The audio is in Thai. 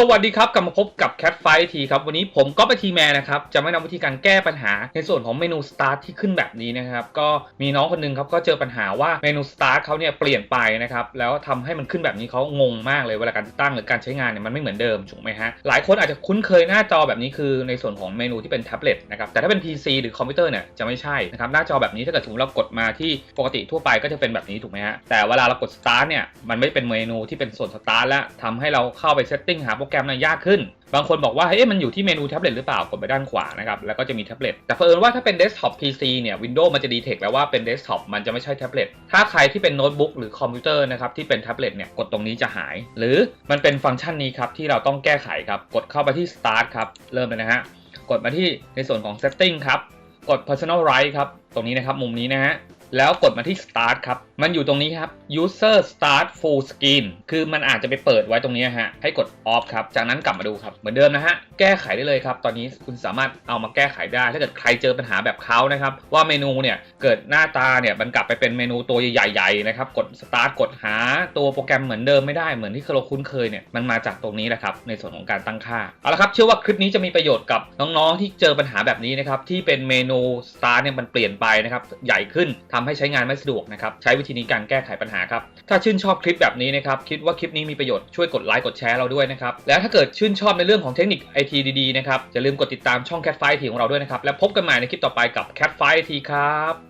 สวัสดีครับกลับมาพบกับ Cat Fight ทีครับ วันนี้ผมก็ไปทีแมนนะครับ จะไม่นำวิธีการแก้ปัญหาในส่วนของเมนู Start ที่ขึ้นแบบนี้นะครับ ก็มีน้องคนหนึงครับก็เจอปัญหาว่าเมนู Start เขาเนี่ยเปลี่ยนไปนะครับ แล้วทำให้มันขึ้นแบบนี้เขางงมากเลยเวลาการติดตั้งหรือการใช้งานเนี่ยมันไม่เหมือนเดิมถูกไหมฮะ หลายคนอาจจะคุ้นเคยหน้าจอแบบนี้คือในส่วนของเมนูที่เป็นแท็บเล็ตนะครับ แต่ถ้าเป็น PC หรือคอมพิวเตอร์เนี่ยจะไม่ใช่นะครับหน้าจอแบบนี้ถ้าเกิดสมมติเรากดมาที่ปกติทั่วไปก็จะเป็นแบบนี้ถูกไหมฮะแต่เวลาเรากด Start เนี่ยมันไม่เป็นเมนูที่เป็นส่วน Start แล้วทำให้เราเข้าไปเซตติ้งหาโปรแกรมเนี่ยยากขึ้น บางคนบอกว่าเฮ้ยมันอยู่ที่เมนูแท็บเล็ตหรือเปล่ากดไปด้านขวานะครับแล้วก็จะมีแท็บเล็ตแต่เผอิญว่าถ้าเป็นเดสก์ท็อป PC เนี่ย Windows มันจะดีเทคแล้วว่าเป็นเดสก์ท็อปมันจะไม่ใช่แท็บเล็ตถ้าใครที่เป็นโน้ตบุ๊กหรือคอมพิวเตอร์นะครับที่เป็นแท็บเล็ตเนี่ยกดตรงนี้จะหาย หรือมันเป็นฟังก์ชันนี้ครับที่เราต้องแก้ไขครับกดเข้าไปที่ Start ครับเริ่มเลยนะฮะกดมาที่ในส่วนของ Setting ครับกด Personal Right ครับตรงนี้นะครับมุมนี้นะฮะแล้วกดมาที่ Start ครับ มันอยู่ตรงนี้ครับ User Start Full Screen คือมันอาจจะไปเปิดไว้ตรงนี้ฮะ ให้กด Off ครับ จากนั้นกลับมาดูครับ เหมือนเดิมนะฮะ แก้ไขได้เลยครับ ตอนนี้คุณสามารถเอามาแก้ไขได้ ถ้าเกิดใครเจอปัญหาแบบเขานะครับ ว่าเมนูเนี่ย เกิดหน้าตาเนี่ย มันกลับไปเป็นเมนูตัวใหญ่ๆนะครับ กด Start กดหาตัวโปรแกรมเหมือนเดิมไม่ได้ เหมือนที่เราคุ้นเคยเนี่ย มันมาจากตรงนี้แหละครับ ในส่วนของการตั้งค่า เอาละครับ เชื่อว่าคลิปนี้จะมีประโยชน์กับน้องๆ ที่เจอปัญหาแบบนี้นะครับ ที่เป็นเมนู Start เนี่ยมันเปลี่ยนไปนะครับ ใหญ่ขึ้นทำให้ใช้งานไม่สะดวกนะครับ ใช้วิธีนี้การแก้ไขปัญหาครับ ถ้าชื่นชอบคลิปแบบนี้นะครับคิดว่าคลิปนี้มีประโยชน์ช่วยกดไลค์กดแชร์เราด้วยนะครับแล้วถ้าเกิดชื่นชอบในเรื่องของเทคนิคไอทีดีๆนะครับอย่าลืมกดติดตามช่อง Cat Fight ทีของเราด้วยนะครับและพบกันใหม่ในคลิปต่อไปกับ Cat Fight ทีครับ